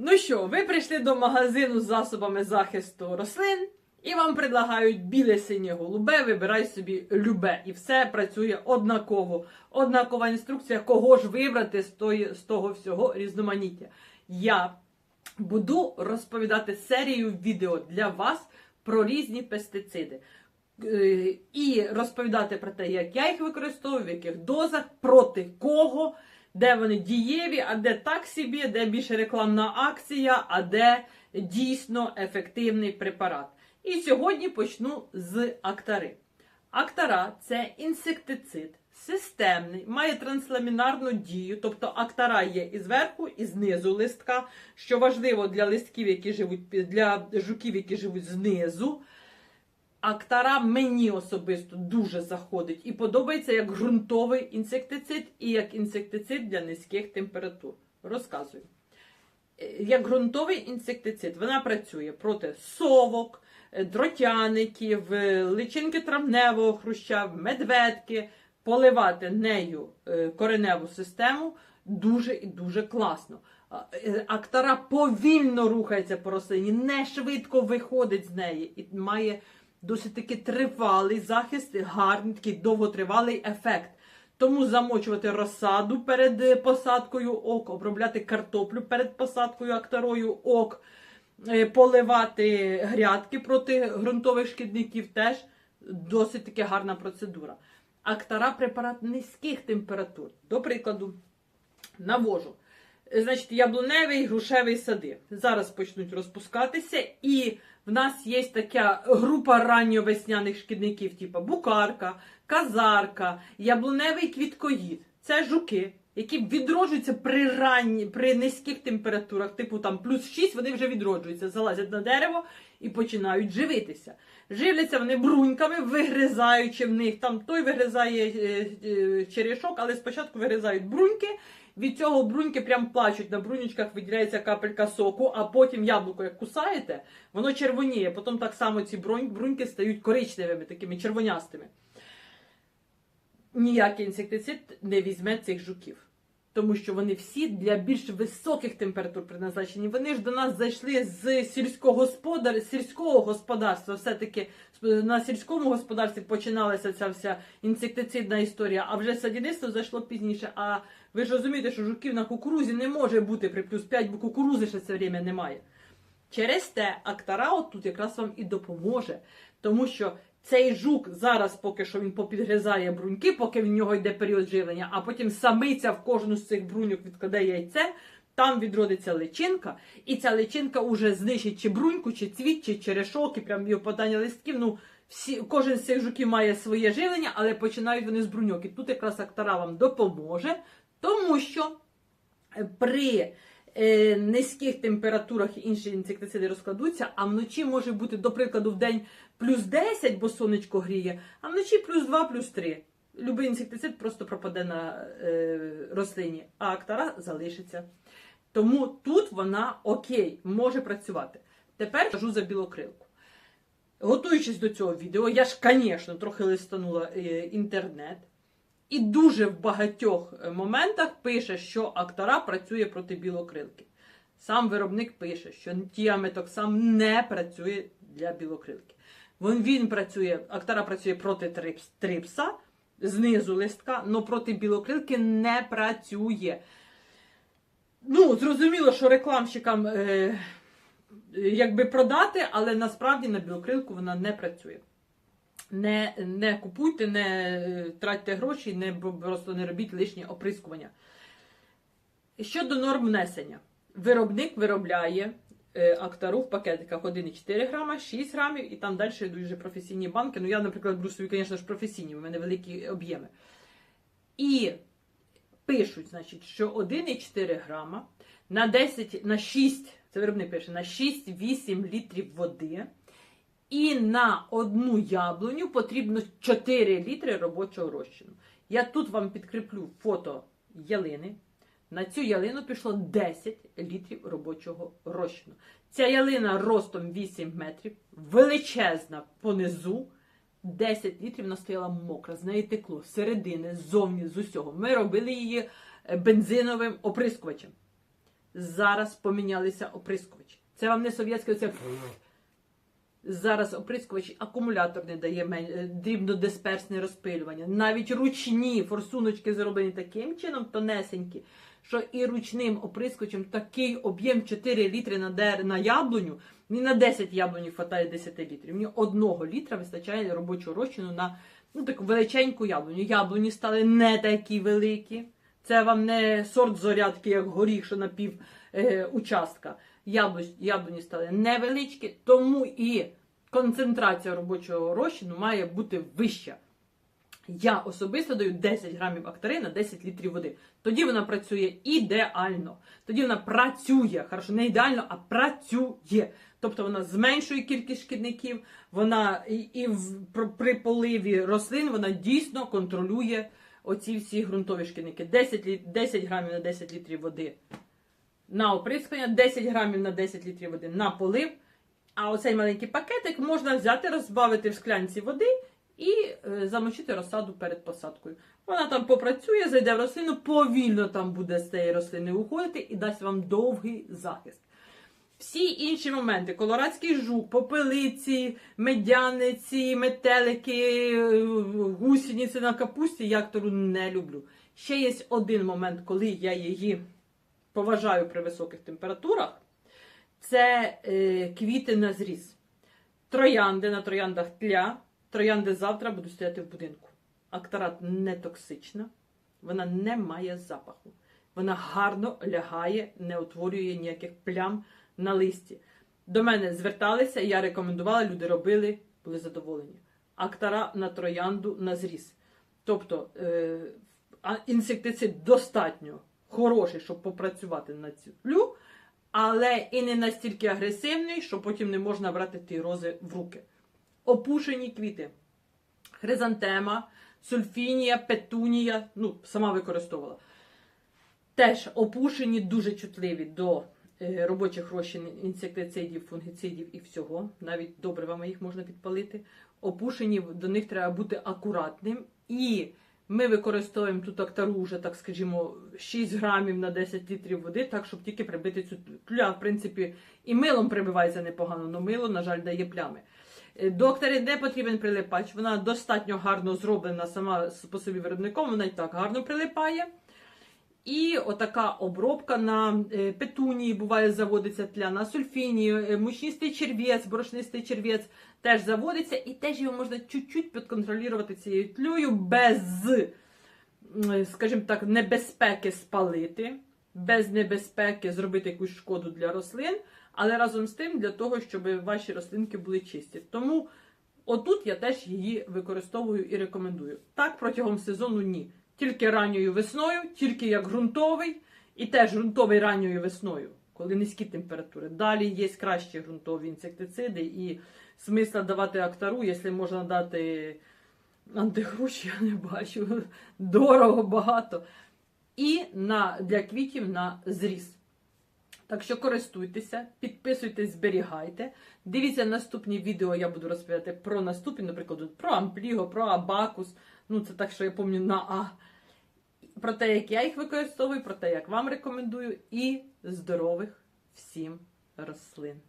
Ну що, ви прийшли до магазину з засобами захисту рослин і вам предлагають біле синє голубе, вибирай собі любе. І все працює однаково. Однакова інструкція, кого ж вибрати з, тої, з того всього різноманіття. Я буду розповідати серію відео для вас про різні пестициди. Е, І розповідати про те, як я їх використовую, в яких дозах, проти кого, де вони дієві, а де так собі, де більше рекламна акція, а де дійсно ефективний препарат. І сьогодні почну з актари. Актара це інсектицид, системний, має трансламінарну дію, тобто актара є і зверху, і знизу листка, що важливо для листків, які живуть для жуків, які живуть знизу. Актара мені особисто дуже заходить і подобається як ґрунтовий інсектицид і як інсектицид для низьких температур. Розказую. Е, Як ґрунтовий інсектицид вона працює проти совок, е, дротяників, е, личинки травневого хруща, медведки. Поливати нею кореневу систему дуже і дуже класно. Актара повільно рухається по рослині, не швидко виходить з неї і має досить таки тривалий захист, гарний такий довготривалий ефект. Тому замочувати розсаду перед е, посадкою ок, обробляти картоплю перед посадкою актарою ок, е, поливати грядки проти ґрунтових шкідників теж досить таки гарна процедура. Актара препарат низьких температур. До прикладу, навожу. Значить, яблуневий, грушевий сади. Зараз почнуть розпускатися, і в нас є така група ранньовесняних шкідників, типу букарка, казарка, яблуневий квіткоїд. Це жуки, які відроджуються при ранні, при низьких температурах, типу там плюс 6, вони вже відроджуються, залазять на дерево і починають живитися. Живляться вони бруньками, вигризаючи в них. Там той вигризає е, е, черешок, але спочатку вигризають бруньки. Від цього бруньки прям плачуть, на брунючках виділяється капелька соку, а потім яблуко, як кусаєте, воно червоніє. Потім так само ці брунь- бруньки стають коричневими, такими червонястими. Ніякий інсектицид не візьме цих жуків. Тому що вони всі для більш високих температур призначені. Вони ж до нас зайшли з сільського господар... сільського господарства. Все-таки на сільському господарстві починалася ця вся інсектицидна історія, а вже садівництво зайшло пізніше. А ви ж розумієте, що жуків на кукурузі не може бути при плюс 5, бо кукурузи ще це время немає. Через те Актара от тут якраз вам і допоможе, тому що цей жук зараз поки що він попідгризає бруньки, поки в нього йде період живлення, а потім самиця в кожну з цих бруньок відкладе яйце, там відродиться личинка, і ця личинка уже знищить чи бруньку, чи цвіт, чи черешок, і прям його подання листків. Ну, всі, кожен з цих жуків має своє живлення, але починають вони з бруньок. І тут якраз Актара вам допоможе, тому що при низьких температурах інші інсектициди розкладуться, а вночі може бути, до прикладу, в день плюс 10, бо сонечко гріє, а вночі плюс 2, плюс 3. Любий інсектицид просто пропаде на е, рослині, а актара залишиться. Тому тут вона окей, може працювати. Тепер кажу за білокрилку. Готуючись до цього відео, я ж, звісно, трохи листанула е, інтернет. І дуже в багатьох е, моментах пише, що актора працює проти білокрилки. Сам виробник пише, що тіаметоксам не працює для білокрилки. Він, він працює, актора працює проти трипс, трипса, знизу листка, але проти білокрилки не працює. Ну, зрозуміло, що рекламщикам е, якби продати, але насправді на білокрилку вона не працює. Не, не купуйте, не е, тратьте гроші, не, просто не робіть лишнє оприскування. Щодо норм внесення, виробник виробляє е, актару в пакетиках 1,4 грама, 6 грамів, і там далі йдуть вже професійні банки. Ну, я, наприклад, беру свої, звісно ж, професійні, у мене великі об'єми. І пишуть, значить, що 1,4 грама на 10, на 6, це виробник пише, на 6-8 літрів води. І на одну яблуню потрібно 4 літри робочого розчину. Я тут вам підкріплю фото ялини. На цю ялину пішло 10 літрів робочого розчину. Ця ялина ростом 8 метрів, величезна понизу. 10 літрів вона стояла мокра, з неї текло середини, ззовні, з усього. Ми робили її е, бензиновим оприскувачем. Зараз помінялися оприскувачі. Це вам не совєтське, це зараз оприскувач акумулятор не дає е, дрібнодисперсне розпилювання. Навіть ручні форсуночки зроблені таким чином, тонесенькі, що і ручним оприскувачем такий об'єм 4 літри на, дер... на яблуню. Мені на 10 яблунів вистачає 10 літрів. Мені одного літра вистачає робочого розчину на ну, таку величеньку яблуню. Яблуні стали не такі великі. Це вам не сорт зорядки, як горіх, що на пів е, участка. Яблуні стали невеличкі, тому і концентрація робочого розчину має бути вища. Я особисто даю 10 грамів актари на 10 літрів води. Тоді вона працює ідеально. Тоді вона працює, хорошо, не ідеально, а працює. Тобто вона зменшує кількість шкідників, вона і, і в, при поливі рослин вона дійсно контролює оці всі ґрунтові шкідники. 10, 10 грамів на 10 літрів води на оприскування, 10 грамів на 10 літрів води на полив. А оцей маленький пакетик можна взяти, розбавити в склянці води і е, замочити розсаду перед посадкою. Вона там попрацює, зайде в рослину, повільно там буде з цієї рослини уходити і дасть вам довгий захист. Всі інші моменти: колорадський жук, попелиці, медяниці, метелики, е, на капусті, я актору не люблю. Ще є один момент, коли я її поважаю при високих температурах. Це е, квіти на зріз. Троянди на трояндах тля. Троянди завтра будуть стояти в будинку. Актарат не токсична, вона не має запаху. Вона гарно лягає, не утворює ніяких плям на листі. До мене зверталися, я рекомендувала, люди робили, були задоволені. Актара на троянду на зріз. Тобто е, інсектицид достатньо хороший, щоб попрацювати на цю але і не настільки агресивний, що потім не можна брати ті рози в руки. Опушені квіти. Хризантема, сульфінія, петунія, ну, сама використовувала. Теж опушені дуже чутливі до е, робочих розчин інсектицидів, фунгіцидів і всього. Навіть добривами їх можна підпалити. Опушені до них треба бути акуратним. І ми використовуємо тут актару вже, так скажімо, 6 грамів на 10 літрів води, так, щоб тільки прибити цю пля. В принципі, і милом прибивається непогано, але мило, на жаль, дає плями. Докторі не потрібен прилипач. Вона достатньо гарно зроблена сама по собі виробником, вона і так гарно прилипає. І отака обробка на е, петунії буває заводиться тля, на сульфіні, е, мучнистий червець, борошнистий червець теж заводиться, і теж його можна чуть-чуть підконтролювати цією тлею без, скажімо так, небезпеки спалити, без небезпеки зробити якусь шкоду для рослин, але разом з тим для того, щоб ваші рослинки були чисті. Тому отут я теж її використовую і рекомендую. Так протягом сезону ні. Тільки ранньою весною, тільки як ґрунтовий, і теж ґрунтовий ранньою весною, коли низькі температури. Далі є кращі ґрунтові інсектициди і смисла давати актару, якщо можна дати антигруш, я не бачу. Дорого, багато. І на, для квітів на зріз. Так що користуйтеся, підписуйтесь, зберігайте. Дивіться наступні відео, я буду розповідати про наступні, наприклад, про ампліго, про абакус. Ну, це так, що я пам'ятаю на А. Про те, як я їх використовую, про те, як вам рекомендую, і здорових всім рослин.